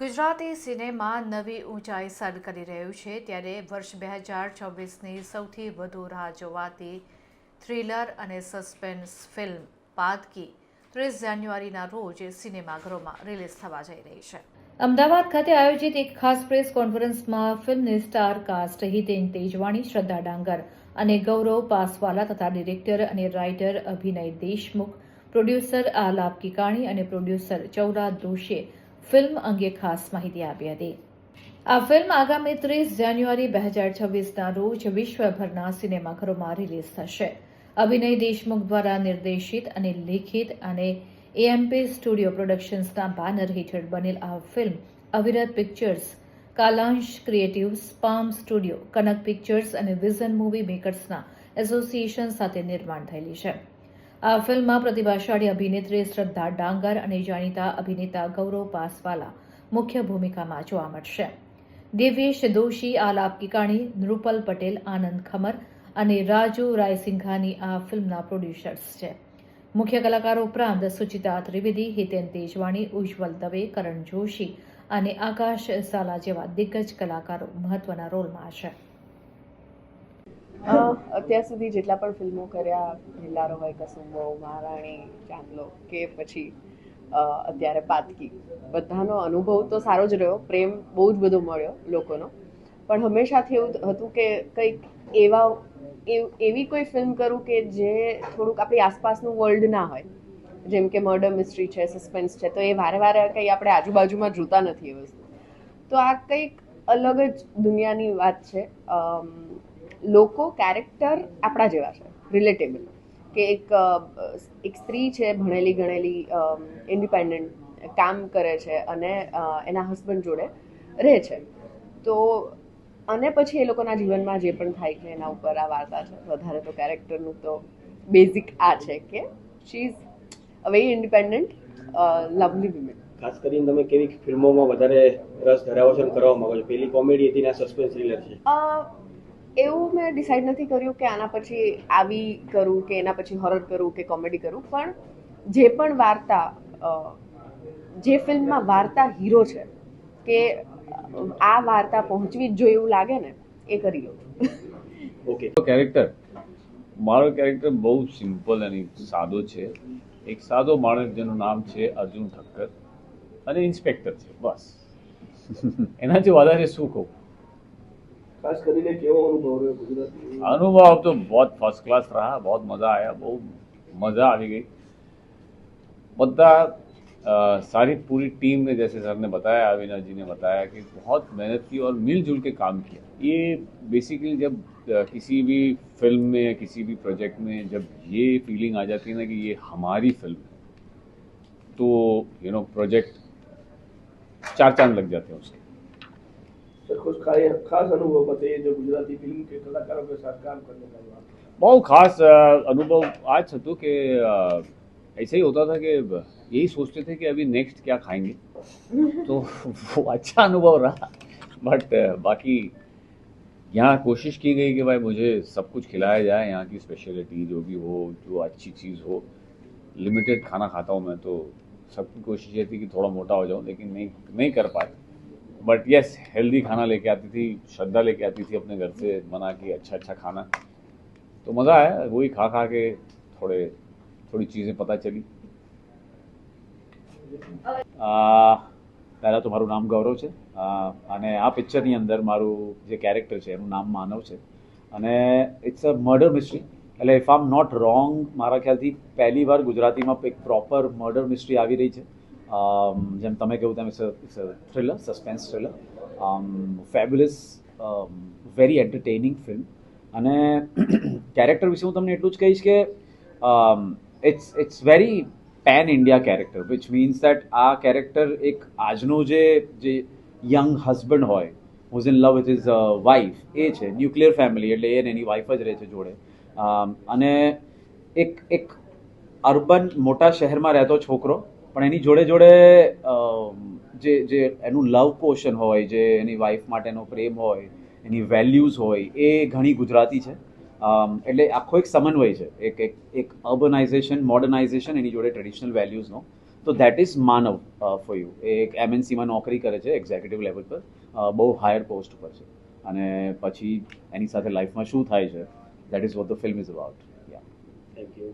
Gujarati cinema નવી ઊંચાઈ sir કરી રહ્યું છે ત્યારે વર્ષ બે હજાર છવ્વીસની સૌથી વધુ રાહ જોવાતી થ્રિલર અને સસ્પેન્સ ફિલ્મ પાદકી ત્રીસ જાન્યુઆરીના રોજ સિનેમાઘરોમાં રિલીઝ થવા જઈ રહી છે. અમદાવાદ ખાતે આયોજિત એક ખાસ પ્રેસ કોન્ફરન્સમાં ફિલ્મની સ્ટાર કાસ્ટ હિતેન તેજવાણી, શ્રદ્ધા ડાંગર અને ગૌરવ પાસવાલા તથા ડિરેક્ટર અને રાઇટર અભિનય દેશમુખ, પ્રોડ્યુસર આલાપ કિકાણી અને પ્રોડ્યુસર ચૌરા દોશીએ ફિલ્મ અંગે ખાસ માહિતી આપી હતી. આ ફિલ્મ આગામી ત્રીસ જાન્યુઆરી બે હજાર છવ્વીસના રોજ વિશ્વભરના સિનેમાઘરોમાં રિલીઝ થશે. અભિનય દેશમુખ દ્વારા નિર્દેશિત અને લેખિત અને એએમપી સ્ટુડિયો પ્રોડક્શન્સના બેનર હેઠળ બનેલ આ film Avirat pictures, Kalansh creative spam studio, Kanak pictures અને વિઝન મૂવી મેકર્સના એસોસિએશન સાથે નિર્માણ થયેલી છે. આ ફિલ્મમાં પ્રતિભાશાળી અભિનેત્રી શ્રદ્ધા ડાંગર અને જાણીતા અભિનેતા ગૌરવ પાસવાલા મુખ્ય ભૂમિકામાં જોવા મળશે. દેવેશ દોશી, આલાપ કિકાણી, નૃપલ પટેલ, આનંદ ખમર અને રાજુ રાયસિંઘાની આ ફિલ્મના પ્રોડ્યુસર્સ છે. મુખ્ય કલાકારો ઉપરાંત સુચિતા ત્રિવેદી, હિતેન તેજવાણી, ઉજ્જવલ દવે, કરણ જોશી અને આકાશ સાલા જેવા દિગ્ગજ કલાકારો મહત્વના રોલમાં છે. અત્યાર સુધી જેટલા પણ ફિલ્મો કર્યા હિલ્લારો હોય, કસુંબો, મહારાણી, ચાંદલો, કે પછી અત્યારે પાતકી, બધાનો અનુભવ તો સારો જ રહ્યો. પ્રેમ બહુ જ બધો મળ્યો લોકોનો. પણ હંમેશાથી એવું હતું કે કંઈક એવા એવ- કોઈ ફિલ્મ કરું કે જે થોડુંક આપણી આસપાસનું વર્લ્ડ ના હોય. જેમ કે મર્ડર મિસ્ટ્રી છે સસ્પેન્સ છે, તો એ વારે વારે કંઈ આપણે આજુબાજુમાં જોતા નથી એ વસ્તુ. તો આ કંઈક અલગ જ દુનિયાની વાત છે. લોકો કેરેક્ટર આપણા જેવા છે રિલેટેબલ કે એક એક સ્ત્રી છે ભણેલી ગણેલી ઇન્ડિપેન્ડન્ટ કામ કરે છે અને એના હસબન્ડ જોડે રહે છે. તો અને પછી એ લોકોના જીવનમાં જે પણ થાય છે એના ઉપર આ વાર્તા છે. વધારે તો કેરેક્ટરનું તો બેઝિક આ છે કે she is a very independent lovely women ખાસ કરીને તમે કેવી ફિલ્મોમાં વધારે રસ ધરાવો છો અને કરવા માંગો છો? પેલી કોમેડી હતી ને સસ્પેન્સ થ્રિલર છે. એવું મેં ડિસાઈડ નથી કર્યું કે આના પછી આવી કરું કે એના પછી હોરર કરું કે કોમેડી કરું પણ જે પણ વાર્તા જે ફિલ્મમાં વાર્તા હીરો છે કે આ વાર્તા પહોંચવી જ જોઈએ એવું લાગે ને એ કરી લો. ઓકે. કેરેક્ટર મારો કેરેક્ટર બહુ સિમ્પલ અને સાદો છે. એક સાદો માણસ જેનું નામ છે અર્જુન ઠક્કર અને ઇન્સ્પેક્ટર છે બસ. એનાથી વધારે શું કહું? ખાસ કરીને કેવો અનુભવ રહ્યો ગુજરાતી अनुभव तो बहुत फर्स्ट क्लास रहा बहुत मज़ा आया બહુ मज़ा આવી गई બધા अ, सारी पूरी टीम ने जैसे सर ने बताया अविनाश जी ने बताया कि बहुत मेहनत की और मिलजुल के काम किया ये बेसिकली जब अ, किसी भी फिल्म में या किसी भी प्रोजेक्ट में जब ये फीलिंग आ जाती है ना कि ये हमारी फिल्म है तो यू नो प्रोजेक्ट चार चांद लग जाते हैं उसके सर कुछ खास खास अनुभव बताइए जो गुजराती फिल्म के कलाकारों के साथ काम करने का हुआ બહુ ખાસ અ, અનુભવ આ જ હતો કે અ, ऐसे ही होता था कि यही सोचते थे कि अभी नेक्स्ट क्या खाएंगे तो वो अच्छा अनुभव रहा बट बाकी यहाँ कोशिश की गई कि भाई मुझे सब कुछ खिलाया जाए यहाँ की स्पेशलिटी जो भी हो जो अच्छी चीज़ हो लिमिटेड खाना खाता हूँ मैं तो सबकी कोशिश ये थी कि थोड़ा मोटा हो जाऊँ लेकिन नहीं नहीं कर पाए बट यस हेल्दी खाना लेके आती थी श्रद्धा लेके आती थी अपने घर से बना के अच्छा अच्छा खाना तो मज़ा आया वही खा खा के थोड़े थोड़ी चीज़ें पता चली આ, પહેલાં તો મારું નામ ગૌરવ છે અ, અને આ પિક્ચરની અંદર મારું જે કેરેક્ટર છે એનું નામ માનવ છે અને ઇટ્સ અ મર્ડર મિસ્ટ્રી એટલે ઇફ આમ નોટ રોંગ મારા ખ્યાલથી પહેલી વાર ગુજરાતીમાં એક પ્રોપર મર્ડર મિસ્ટ્રી આવી રહી છે અમ, જેમ તમે કહ્યું તેમ it's a thriller suspense thriller fabulous very entertaining film અને કેરેક્ટર વિશે હું તમને એટલું જ કહીશ કે it's it's very pan India character which means that આ કેરેક્ટર એક આજનો જે જે યંગ હસબન્ડ હોય who's in love with his wife એ છે ન્યુક્લિયર ફેમિલી એટલે એ એની વાઇફ જ રહે છે જોડે. અને એક એક અર્બન મોટા શહેરમાં રહેતો છોકરો પણ એની જોડે જોડે જે જે એનું લવ પોશન હોય, જે એની વાઇફ માટેનો પ્રેમ હોય, એની વેલ્યુઝ હોય, એ ઘણી ગુજરાતી છે. એટલે આખો એક સમન્વય છે. એક એક એક અર્બનાઇઝેશન મોડર્નાઇઝેશન એની જોડે ટ્રેડિશનલ વેલ્યુઝનો તો that is Manav for you એ એક એમએનસીમાં નોકરી કરે છે એક્ઝિક્યુટિવ લેવલ પર. બહુ હાયર પોસ્ટ પર છે. અને પછી એની સાથે લાઈફમાં શું થાય છે that is what the film is about thank you